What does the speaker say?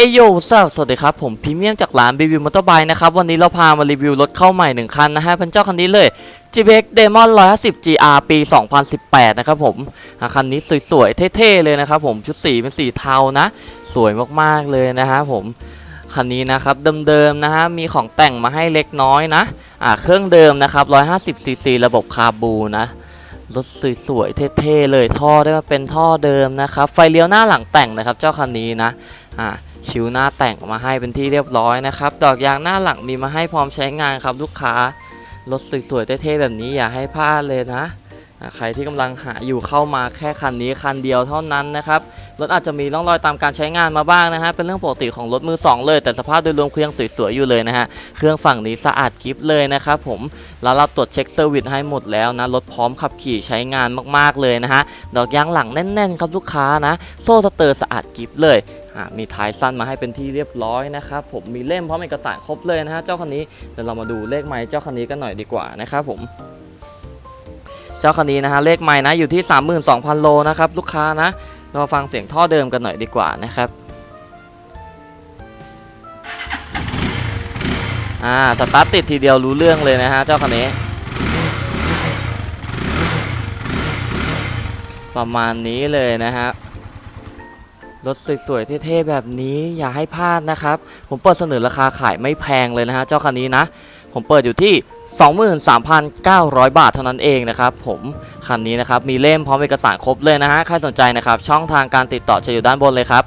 เอโยสวัสดีครับ ผมพรีเมียมจากร้านรีวิวมอเตอร์ไบค์นะครับ วันนี้เราพามารีวิวรถเข้าใหม่หนึ่งคันนะฮะเป็นเจ้าคันนี้เลย GBX Demon 150 GR ปี 2018 นะครับผมคันนี้สวย ๆ เท่ ๆ เลยนะครับผมชุดสีเป็นสีเทานะ สวยมากๆเลยนะฮะผมคันนี้นะครับเดิมๆนะฮะมีของแต่งมาให้เล็กน้อยนะอ่าเครื่องเดิมนะครับ150 cc ระบบคาบูนะ รถสวยๆเท่ๆเลยท่อได้มาเป็นท่อเดิมนะครับ ไฟเลี้ยวหน้าหลังแต่งนะครับ เจ้าคันนี้นะอ่าชิวหน้าแต่งมาให้เป็นที่เรียบร้อยนะครับ ดอกยางหน้าหลังมีมาให้พร้อมใช้งานครับลูกค้ารถสวยๆเท่ๆแบบนี้อย่าให้พลาดเลยนะใครที่กำลังหาอยู่เข้ามาแค่คันนี้คันเดียวเท่านั้นนะครับ รถอาจจะมีร่องรอยตามการใช้งานมาบ้างนะฮะเป็นเรื่องปกติของรถมือสองเลย แต่สภาพโดยรวมเครื่องสวยๆอยู่เลยนะฮะเครื่องฝั่งนี้สะอาดกริฟเลยนะครับผมแล้วเราตรวจเช็คเซอร์วิสให้หมดแล้วนะรถพร้อมขับขี่ใช้งานมากๆเลยนะฮะดอกยางหลังแน่นๆครับลูกค้านะ โซ่สเตอร์สะอาดกริฟเลยมีท้ายสั้นมาให้เป็นที่เรียบร้อยนะครับผมมีเล่มพร้อมเอกสารครบเลยนะฮะเจ้าคันนี้เดี๋ยวเรามาดูเลขไม้เจ้าคันนี้กันหน่อยดีกว่านะครับผมเจ้าคันนี้นะฮะเลขไม้นะอยู่ที่ 32,000 โลนะครับลูกค้านะ เรามาฟังเสียงท่อเดิมกันหน่อยดีกว่านะครับอ่าสตาร์ทติดทีเดียวรู้เรื่องเลยนะฮะเจ้าคันนี้ ประมาณนี้เลยนะฮะรถสวยๆเท่ๆแบบนี้อย่าให้พลาดนะครับ ผมเปิดเสนอราคาขายไม่แพงเลยนะฮะเจ้าคันนี้นะผมเปิดอยู่ที่ 23,900 บาทเท่านั้นเองนะครับผมคันนี้นะครับมีเล่มพร้อมเอกสารครบเลยนะฮะใครสนใจนะครับช่องทางการติดต่อจะอยู่ด้านบนเลยครับ